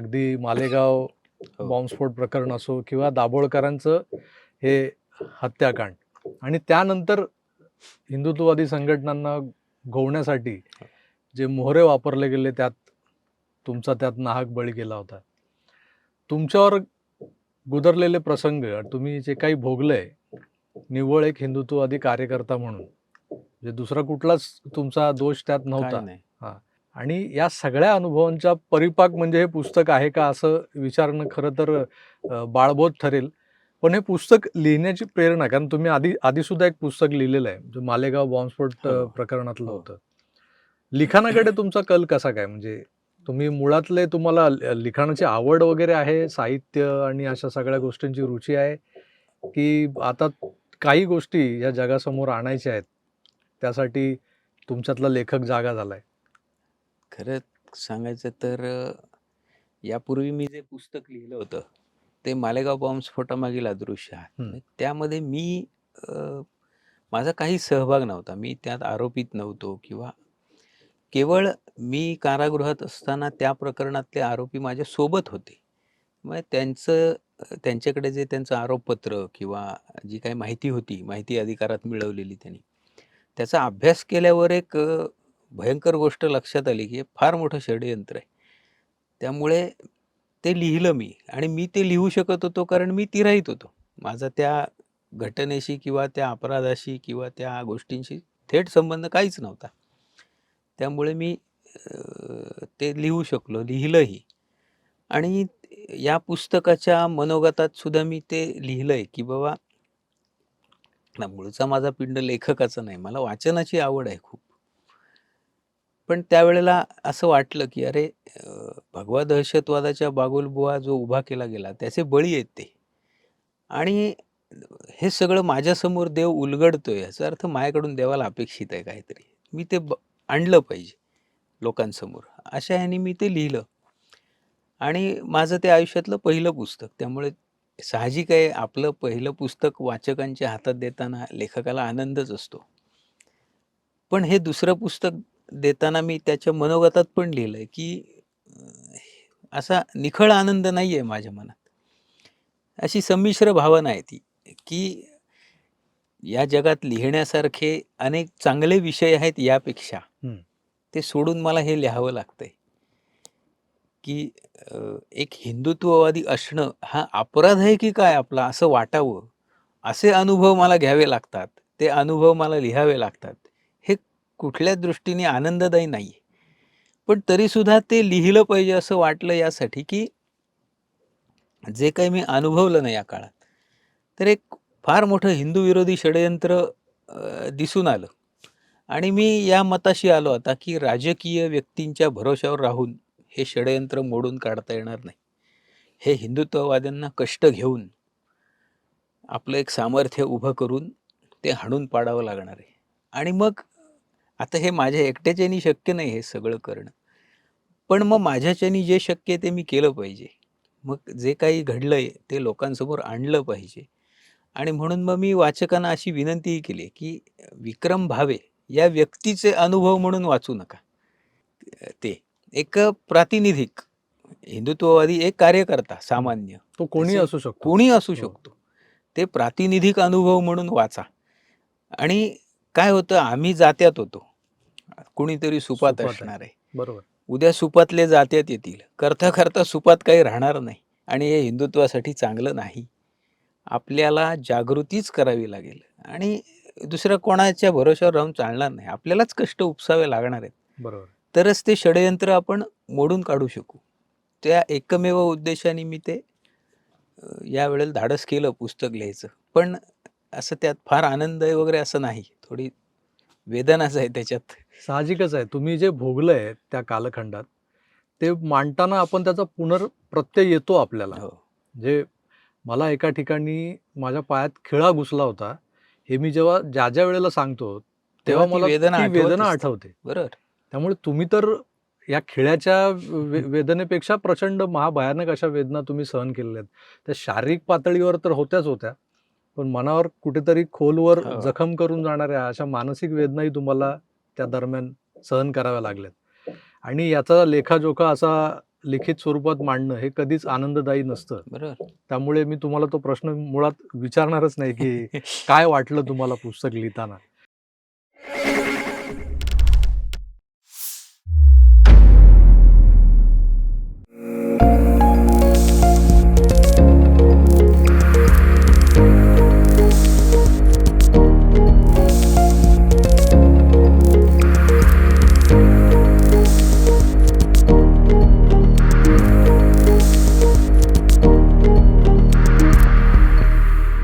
अगदी मालेगाव हो. बॉम्बस्फोट प्रकरण असो किंवा दाभोळकरांचं हे हत्याकांड. आणि त्यानंतर हिंदुत्ववादी संघटनांना गोवण्यासाठी जे मोहरे वापरले गेले त्यात तुमचा त्यात नाहक बळी गेला होता. तुमच्यावर गुदरलेले प्रसंग तुम्ही जे काही भोगलंय निव्वळ एक हिंदुत्ववादी कार्यकर्ता म्हणून म्हणजे दुसरा कुठलाच तुमचा दोष त्यात नव्हता. नाही. आणि या सगळ्या अनुभवांच्या परिपाक म्हणजे हे पुस्तक आहे का असं विचारणं खरं तर बाळबोध ठरेल पण हे पुस्तक लिहिण्याची प्रेरणा कारण तुम्ही आधी आधी सुद्धा एक पुस्तक लिहिलेलं आहे जो मालेगाव बॉम्बस्फोट हो. प्रकरणातलं हो. होतं लिखाणाकडे तुमचा कल कसा काय म्हणजे तुम्ही मुळातले तुम्हाला लिखाणाची आवड वगैरे आहे साहित्य आणि अशा सगळ्या गोष्टींची रुची आहे की आता काही गोष्टी या जगासमोर आणायच्या आहेत त्यासाठी तुमच्यातला लेखक जागा झालाय खरं सांगायचं तर अ, यापूर्वी मी जे पुस्तक लिहिलं होतं ते मालेगाव बॉम्बस्फोटामागील अदृश्य हात हं. म्हणजे त्यामध्ये मी अ, माझा काही सहभाग नव्हता. मी त्यात आरोपित नव्हतो किंवा केवळ मी कारागृहात असताना त्या प्रकरणातले आरोपी माझ्या सोबत होते. मग त्यांचं अ, त्यांच्याकडे जे त्यांचं आरोपपत्र किंवा जी काही माहिती होती माहिती अधिकारात मिळवलेली त्यांनी त्याचा अभ्यास केल्यावर एक अ, भयंकर गोष्ट लक्षात आली की हे फार मोठं षडयंत्र आहे. त्यामुळे ते लिहिलं मी आणि मी ते लिहू शकत होतो कारण मी तिराईत होतो. माझा त्या घटनेशी किंवा त्या अपराधाशी किंवा त्या गोष्टींशी थेट संबंध काहीच नव्हता. त्यामुळे मी ते लिहू शकलो लिहिलंही. आणि या पुस्तकाच्या मनोगतात सुद्धा मी ते लिहिलं आहे की बाबा ना मूळचा माझा पिंड लेखकाचा नाही मला वाचनाची आवड आहे खूप. पण त्यावेळेला असं वाटलं की अरे अ, भगवा दहशतवादाच्या बागुलबुवा जो उभा केला गेला त्याचे बळी आहेत ते. आणि हे सगळं माझ्यासमोर देव उलगडतोय याचा अर्थ माझ्याकडून देवाला अपेक्षित आहे काहीतरी. मी ते ब आणलं पाहिजे लोकांसमोर. अशा ह्याने मी ते लिहिलं. आणि माझं ते आयुष्यातलं पहिलं पुस्तक त्यामुळे साहजिक आहे आपलं पहिलं पुस्तक वाचकांच्या हातात देताना लेखकाला आनंदच असतो. पण हे दुसरं पुस्तक देताना मी त्याच्या मनोगतात पण लिहिलंय की असा निखळ आनंद नाही आहे माझ्या मनात. अशी संमिश्र भावना आहे ती की या जगात लिहिण्यासारखे अनेक चांगले विषय आहेत यापेक्षा. ते सोडून मला हे लिहावं लागतंय. की एक हिंदुत्ववादी असणं हा अपराध आहे की काय आपला असं वाटावं? असे अनुभव मला घ्यावे लागतात. ते अनुभव मला लिहावे लागतात. कुठल्या दृष्टीने आनंददायी नाही आहे पण तरीसुद्धा ते लिहिलं पाहिजे असं वाटलं यासाठी की जे काही मी अनुभवलं ना या काळात तर एक फार मोठं हिंदू विरोधी षडयंत्र दिसून आलं. आणि मी या मताशी आलो आता की राजकीय व्यक्तींच्या भरोश्यावर राहून हे षडयंत्र मोडून काढता येणार नाही. हे हिंदुत्ववाद्यांना कष्ट घेऊन आपलं एक सामर्थ्य उभं करून ते हाणून पाडावं लागणार आहे. आणि मग आता हे माझ्या एकट्याच्यानी शक्य नाही हे सगळं करणं. पण मग माझ्याच्यानी जे शक्य आहे ते मी केलं पाहिजे. मग जे काही घडलंय ते लोकांसमोर आणलं पाहिजे. आणि म्हणून मग मी वाचकांना अशी विनंतीही केली की विक्रम भावे या व्यक्तीचे अनुभव म्हणून वाचू नका. ते एक प्रातिनिधिक हिंदुत्ववादी एक कार्यकर्ता सामान्य. तो कोणी असू शकतो. कोणी असू हो. शकतो. ते प्रातिनिधिक अनुभव म्हणून वाचा. आणि काय होतं? आम्ही जात्यात होतो. कुणीतरी सुपात. असणार आहे. बरोबर. उद्या सुपातले जात्यात येतील. करता करता सुपात काही राहणार नाही आणि हे हिंदुत्वासाठी चांगलं नाही. आपल्याला जागृतीच करावी लागेल. आणि दुसऱ्या कोणाच्या भरोश्यावर राहून चालणार नाही. आपल्यालाच कष्ट उपसावे लागणार आहेत. बरोबर. तरच ते षडयंत्र आपण मोडून काढू शकू. त्या एकमेव उद्देशाने मी ते यावेळेला धाडस केलं पुस्तक लिहायचं. पण असं त्यात फार आनंद आहे वगैरे असं नाही. थोडी वेदनाच आहे त्याच्यात. साहजिकच आहे. तुम्ही जे भोगलंय त्या कालखंडात ते मांडताना आपण त्याचा पुनर्प्रत्यय येतो आपल्याला. हो. जे मला एका ठिकाणी माझ्या पायात खिळा घुसला होता हे मी जेव्हा ज्या ज्या वेळेला सांगतो तेव्हा ती मला वेदना ती आठवत वेदना असते. आठवते. बरोबर. त्यामुळे तुम्ही तर या खिळ्याच्या वे- वेदनेपेक्षा प्रचंड महाभयानक अशा वेदना तुम्ही सहन केलेल्या आहेत. त्या शारीरिक पातळीवर तर होत्याच होत्या पण मनावर कुठेतरी खोलवर हो. जखम करून जाणाऱ्या अशा मानसिक वेदनाही तुम्हाला त्या दरम्यान सहन कराव्या लागल्यात. आणि याचा लेखाजोखा असा लिखित स्वरूपात मांडणं हे कधीच आनंददायी नसतं. बरोबर. त्यामुळे मी तुम्हाला तो प्रश्न मुळात विचारणारच नाही की काय वाटलं तुम्हाला पुस्तक लिहिताना?